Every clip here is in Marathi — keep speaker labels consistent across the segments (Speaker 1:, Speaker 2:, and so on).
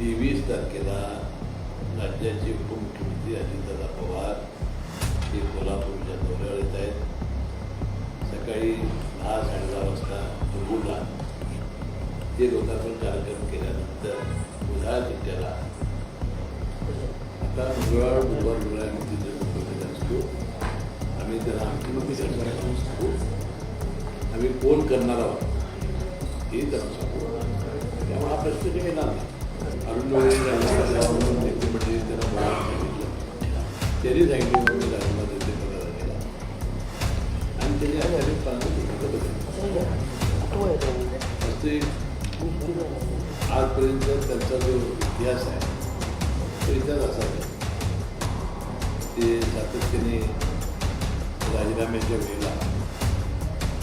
Speaker 1: तेवीस तारखेला राज्याचे उपमुख्यमंत्री अजितदादा पवार हे कोल्हापूरच्या दौऱ्यावर येत आहेत सकाळी दहा साडेदहा वाजता मुरुडला ते लोकांकडून कार्यक्रम केल्यानंतर उद्या त्याला आता मंगळवार बुधवार गुरुवार तिथे उपस्थित असतो आम्ही त्याला आमची नोकरी सांगू आम्ही कोण करणार आहोत हे त्यांना सांगू त्यामुळे हा प्रश्न काही येणार नाही त्यांनी सांगितलं मी राजीनामा देते करायला गेला आणि त्यांनी आधारित असे आजपर्यंत त्यांचा जो इतिहास आहे तो इतिहास असाच आहे. ते सातत्याने राजीनाम्याच्या वेळेला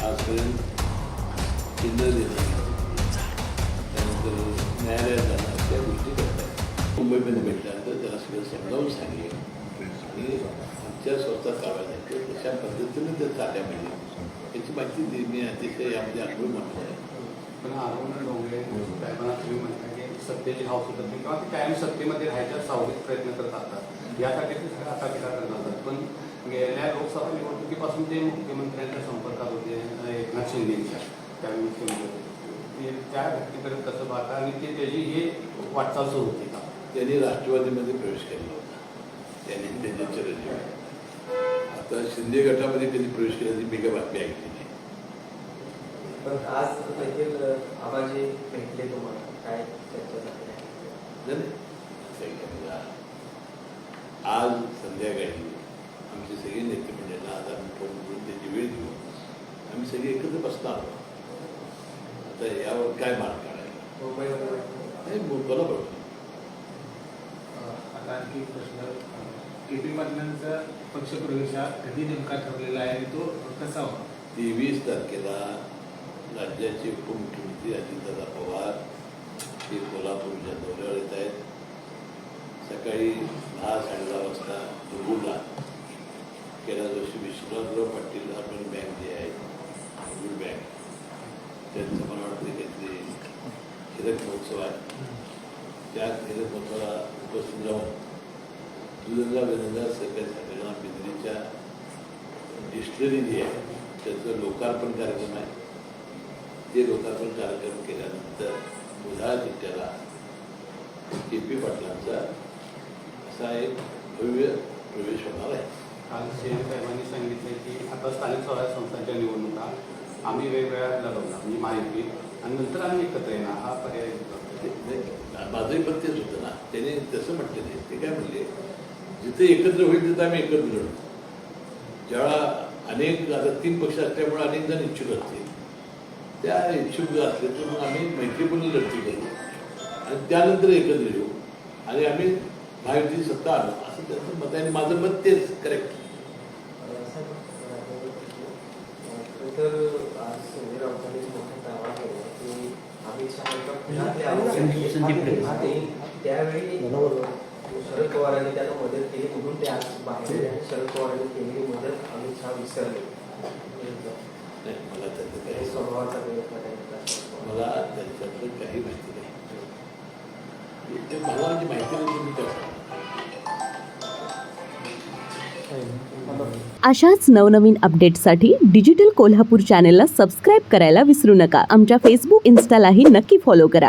Speaker 1: आजपर्यंत चिन्ह देणं त्यानंतर न्यायालयात जाणं त्या गोष्टी करतात मुंबईमध्ये भेटल्यानंतर त्याला सगळं समजावून सांगेल आणि आमच्या स्वतः आहे ते कशा पद्धतीने ते चालल्या पाहिजे. याची माहिती मी अतिशय यामध्ये अनुभव म्हणतो आहे
Speaker 2: पण अरुण डोंगरे साहेबांना तुम्ही म्हणता की सत्तेची हाव सुटत नाही किंवा ते कायम सत्तेमध्ये राहायच्या सावलीत प्रयत्न करत असतात. यासाठी ते सगळं आता टीका करत असतात. पण गेल्या लोकसभा निवडणुकीपासून ते मुख्यमंत्र्यांच्या संपर्कात होते एकनाथ शिंदेच्या त्यावेळी मुख्यमंत्री त्या व्यक्तीकडे कसं पाहता आणि ते त्याची हे वाटचाल सुरू होती का?
Speaker 1: त्यांनी राष्ट्रवादीमध्ये प्रवेश केला होता. त्यांनी त्यांच्या चिरंजीव आता शिंदे गटामध्ये कधी प्रवेश केल्याची मी काही बातमी ऐकली नाही
Speaker 3: पण आज देखील आबाजी भेटले तुम्हाला? काय चर्चा झाली.
Speaker 1: आज संध्याकाळी आमचे सगळे नेते मंडळींना आज आम्ही फोन करून त्याची वेळ घेऊ आम्ही सगळे एकत्र बसणार आहोत. आता यावर काय मार्ग काढायला. नाही बोला बरोबर
Speaker 4: आता आणखी एक प्रश्न केपी पाटलांचा पक्षप्रवेश हा कधी नेमका ठरलेला आहे आणि तो कसा होता?
Speaker 1: तेवीस तारखेला राज्याचे उपमुख्यमंत्री अजितदादा पवार हे कोल्हापूरच्या दौऱ्यावर येत आहेत. सकाळी दहा साडेदहा वाजता मुरुडला गेल्या वर्षी विश्वनाथराव पाटील अर्बन बँक जे आहे मुरुड बँक त्यांचं मला वाटतं काहीतरी हिरक महोत्सव आहे. त्या हिरक महोत्सवाला उपस्थित राहून दुधंगा वेदंगा सहकारी संघटना बिजलीच्या डिस्टलरी जी आहे. त्याचं लोकार्पण कार्यक्रम आहे. ते लोकार्पण कार्यक्रम केल्यानंतर बुधा जिल्ह्याला के पी पाटलांचा असा एक भव्य प्रवेश होणार आहे.
Speaker 2: काल शेख साहेबांनी सांगितलं की आता स्थानिक स्वराज्य संस्थांच्या निवडणुका आम्ही वेगवेगळ्या लढवणार म्हणजे माहिती. आणि नंतर आम्ही एकत्र येणार हा पर्याय
Speaker 1: माझंही पण तेच होतं ना. त्याने तसं म्हटलं ते काय म्हणले? जिथे एकत्र होईल तिथं आम्ही एकत्र लढू ज्यावेळा अनेक आता तीन पक्ष असल्यामुळे अनेक जण इच्छुक असतील त्या इच्छुक जर असले तर मग आम्ही मैत्रीपूर्ण लढती करू आणि त्यानंतर एकत्र येऊ आणि आम्ही महायुती सत्ता आणू असं त्यांचं मत आहे आणि माझं मत तेच करेक्ट
Speaker 3: तर आज मोठा दावा की अमित शहा त्यावेळी शरद त्यांना मदत केली म्हणून ते आज बाहेर शरद पवारांनी केलेली मदत अमित शहा विसरले
Speaker 1: नाही मला त्याचं काही
Speaker 3: स्वभावाचा प्रयत्न.
Speaker 1: मला त्यांच्यातलं काही माहिती नाही ते मला म्हणजे माहिती नाही तुम्ही काय सांगता.
Speaker 5: अशाच नवनवीन अपडेट्ससाठी डिजिटल कोल्हापूर चॅनेलला सबस्क्राईब करायला विसरू नका आमच्या फेसबुक इन्स्टालाही नक्की फॉलो करा